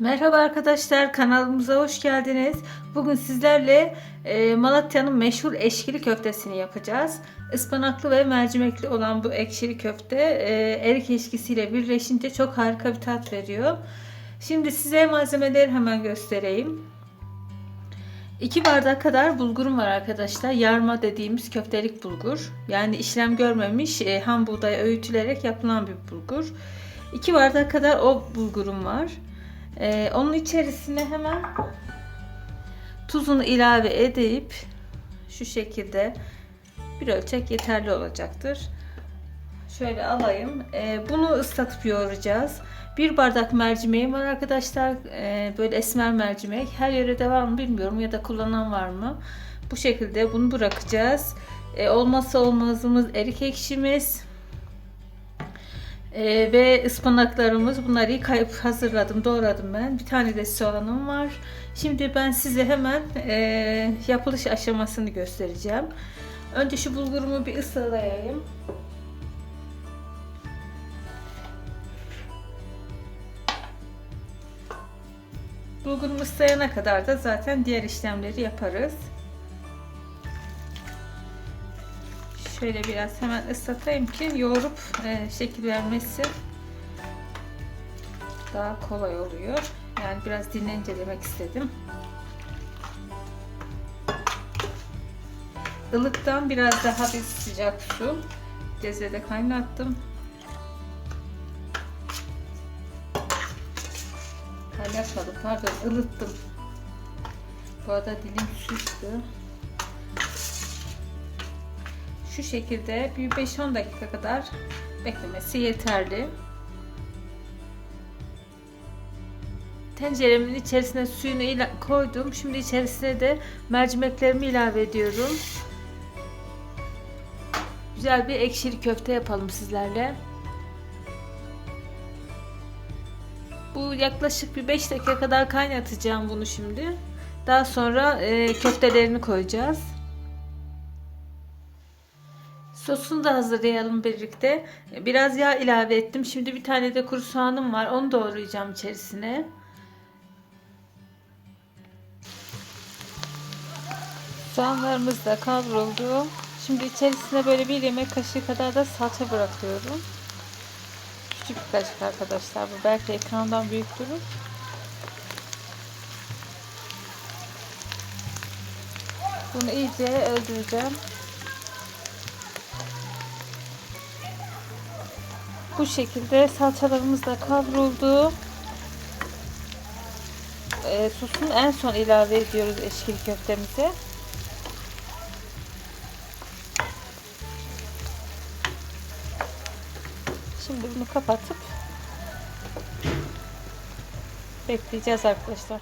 Merhaba arkadaşlar kanalımıza hoş geldiniz. Bugün sizlerle e, Malatya'nın meşhur eşkili köftesini yapacağız. Ispanaklı ve mercimekli olan bu ekşili köfte e, erik eşkisiyle birleşince çok harika bir tat veriyor. Şimdi size malzemeleri hemen göstereyim. 2 bardak kadar bulgurum var arkadaşlar. Yarma dediğimiz köftelik bulgur. Yani işlem görmemiş e, ham buğday öğütülerek yapılan bir bulgur. 2 bardak kadar o bulgurum var. Ee, onun içerisine hemen tuzunu ilave edip şu şekilde bir ölçek yeterli olacaktır. Şöyle alayım. Ee, bunu ıslatıp yoğuracağız. Bir bardak mercimeğim var arkadaşlar. Ee, böyle esmer mercimek. Her yörede var mı bilmiyorum ya da kullanan var mı? Bu şekilde bunu bırakacağız. Ee, olmazsa olmazımız erik ekşimiz. Ee, ve ıspanaklarımız bunları yıkayıp hazırladım doğradım ben. Bir tane de soğanım var. Şimdi ben size hemen e, yapılış aşamasını göstereceğim. Önce şu bulgurumu bir ıslayayım bulgurumu ıslayana kadar da zaten diğer işlemleri yaparız Şöyle biraz hemen ıslatayım ki yoğurup e, şekil vermesi daha kolay oluyor. Yani biraz dinlenince demek istedim. Ilıktan biraz daha bir sıcak su cezvede kaynattım. Kaynatmadım pardon ılıttım. Bu arada dilim süzdü. Şu şekilde bir 5-10 dakika kadar beklemesi yeterli. Tenceremin içerisine suyunu koydum. Şimdi içerisine de mercimeklerimi ilave ediyorum. Güzel bir ekşili köfte yapalım sizlerle. Bu yaklaşık bir 5 dakika kadar kaynatacağım bunu şimdi. Daha sonra e, köftelerini koyacağız. Sosunu da hazırlayalım birlikte. Biraz yağ ilave ettim. Şimdi bir tane de kuru soğanım var. Onu doğrayacağım içerisine. Soğanlarımız da kavruldu. Şimdi içerisine böyle bir yemek kaşığı kadar da salça bırakıyorum. Küçük bir kaşık arkadaşlar. Bu belki ekrandan büyük durur. Bunu iyice öldüreceğim. Bu şekilde salçalarımız da kavruldu. E, sosunu en son ilave ediyoruz eşkili köftemize. Şimdi bunu kapatıp bekleyeceğiz arkadaşlar.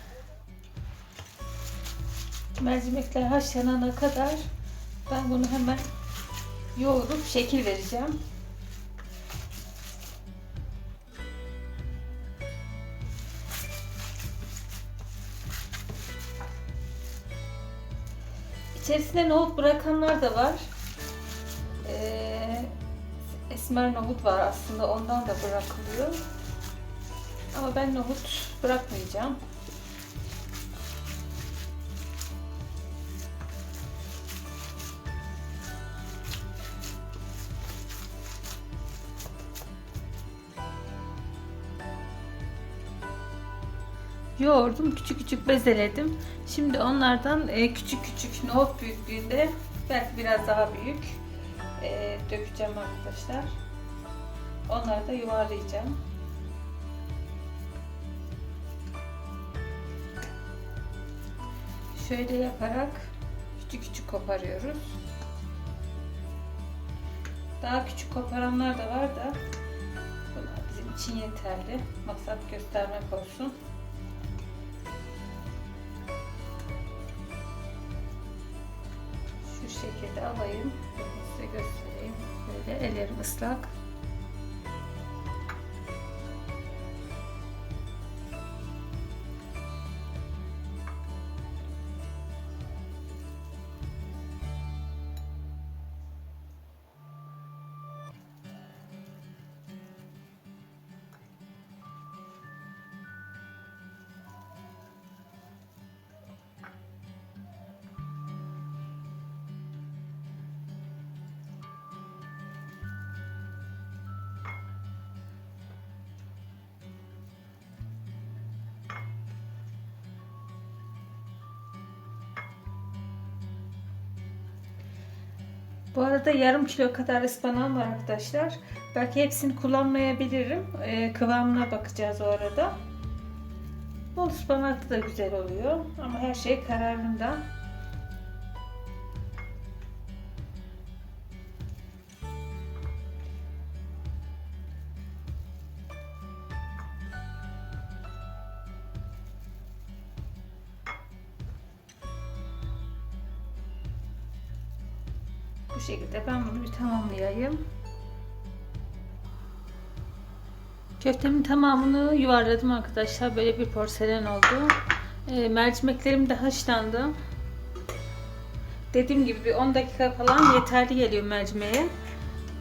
Mercimekler haşlanana kadar ben bunu hemen yoğurup şekil vereceğim. İçerisine nohut bırakanlar da var. Ee, esmer nohut var aslında ondan da bırakılıyor. Ama ben nohut bırakmayacağım. Yoğurdum. Küçük küçük bezeledim. Şimdi onlardan e, küçük küçük nohut büyüklüğünde belki biraz daha büyük e, dökeceğim arkadaşlar. Onları da yuvarlayacağım. Şöyle yaparak küçük küçük koparıyoruz. Daha küçük koparanlar da var da bunlar bizim için yeterli. Maksat göstermek olsun. так? Bu arada yarım kilo kadar ıspanağım var arkadaşlar. Belki hepsini kullanmayabilirim. Ee, kıvamına bakacağız o arada. Bol ıspanaklı da güzel oluyor. Ama her şey kararında. Bu şekilde ben bunu bir tamamlayayım. Köftemin tamamını yuvarladım arkadaşlar. Böyle bir porselen oldu. E, mercimeklerim de haşlandı. Dediğim gibi bir 10 dakika falan yeterli geliyor mercimeğe.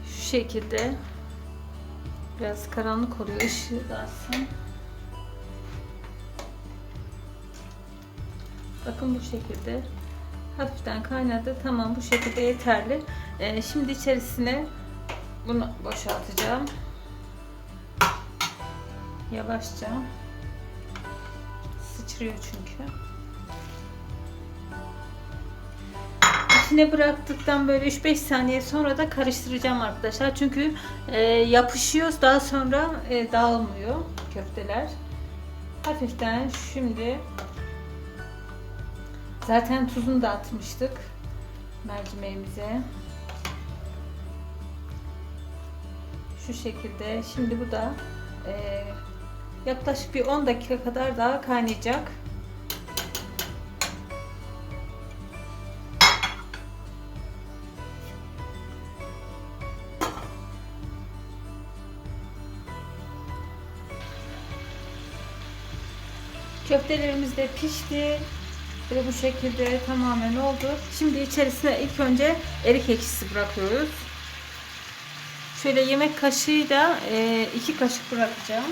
Şu şekilde. Biraz karanlık oluyor. ışığı da alsın. Bakın bu şekilde. Hafiften kaynadı. Tamam bu şekilde yeterli. Ee, şimdi içerisine bunu boşaltacağım. Yavaşça. Sıçrıyor çünkü. İçine bıraktıktan böyle 3-5 saniye sonra da karıştıracağım arkadaşlar. Çünkü e, yapışıyor daha sonra e, dağılmıyor köfteler. Hafiften şimdi Zaten tuzunu da atmıştık mercimeğimize. Şu şekilde. Şimdi bu da e, yaklaşık bir 10 dakika kadar daha kaynayacak. Köftelerimiz de pişti. Ve bu şekilde tamamen oldu. Şimdi içerisine ilk önce erik ekşisi bırakıyoruz. Şöyle yemek kaşığıyla e, iki kaşık bırakacağım.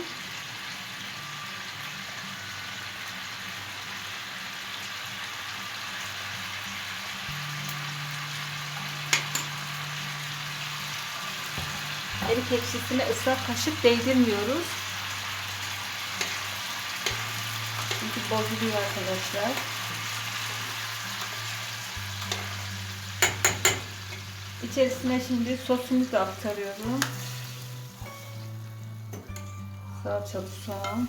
Erik ekşisine ıslak kaşık değdirmiyoruz. Çünkü bozuluyor arkadaşlar. İçerisine şimdi sosumuzu aktarıyorum. Salçalı soğan.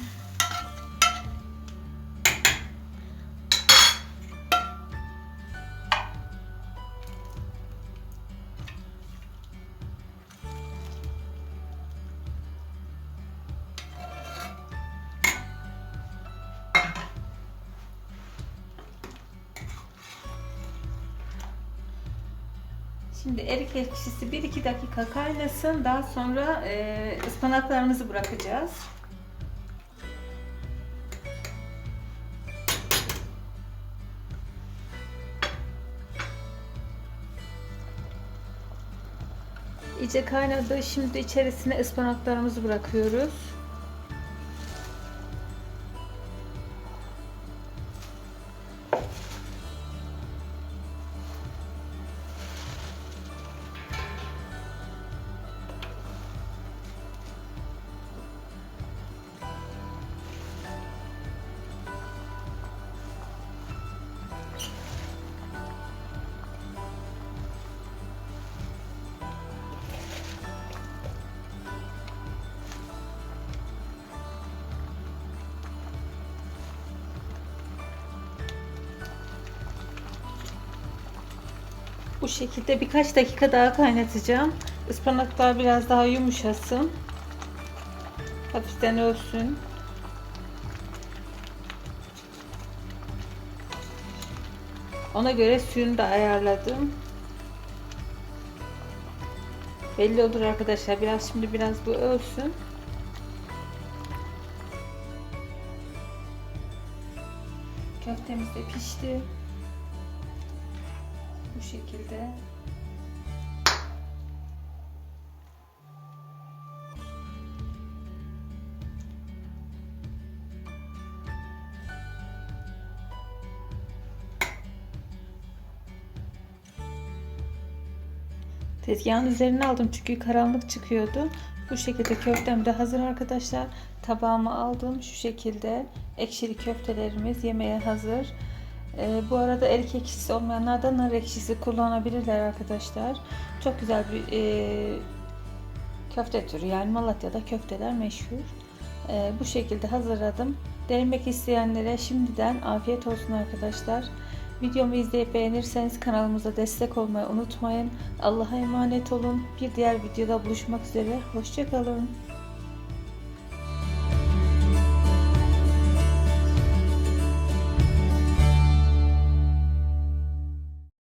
Şimdi erik ekşisi 1-2 dakika kaynasın. Daha sonra e, ıspanaklarımızı bırakacağız. İyice kaynadı. Şimdi içerisine ıspanaklarımızı bırakıyoruz. Bu şekilde birkaç dakika daha kaynatacağım. Ispanaklar biraz daha yumuşasın. Hafiften ölsün. Ona göre suyunu da ayarladım. Belli olur arkadaşlar. Biraz şimdi biraz bu ölsün. Köftemiz de pişti. Bu şekilde. Tezgahın üzerine aldım çünkü karanlık çıkıyordu. Bu şekilde köftem de hazır arkadaşlar. Tabağıma aldım. Şu şekilde ekşili köftelerimiz yemeğe hazır. Ee, bu arada erik ekşisi olmayanlar da nar ekşisi kullanabilirler arkadaşlar. Çok güzel bir e, köfte türü yani Malatya'da köfteler meşhur. Ee, bu şekilde hazırladım. Denemek isteyenlere şimdiden afiyet olsun arkadaşlar. Videomu izleyip beğenirseniz kanalımıza destek olmayı unutmayın. Allah'a emanet olun. Bir diğer videoda buluşmak üzere. Hoşçakalın.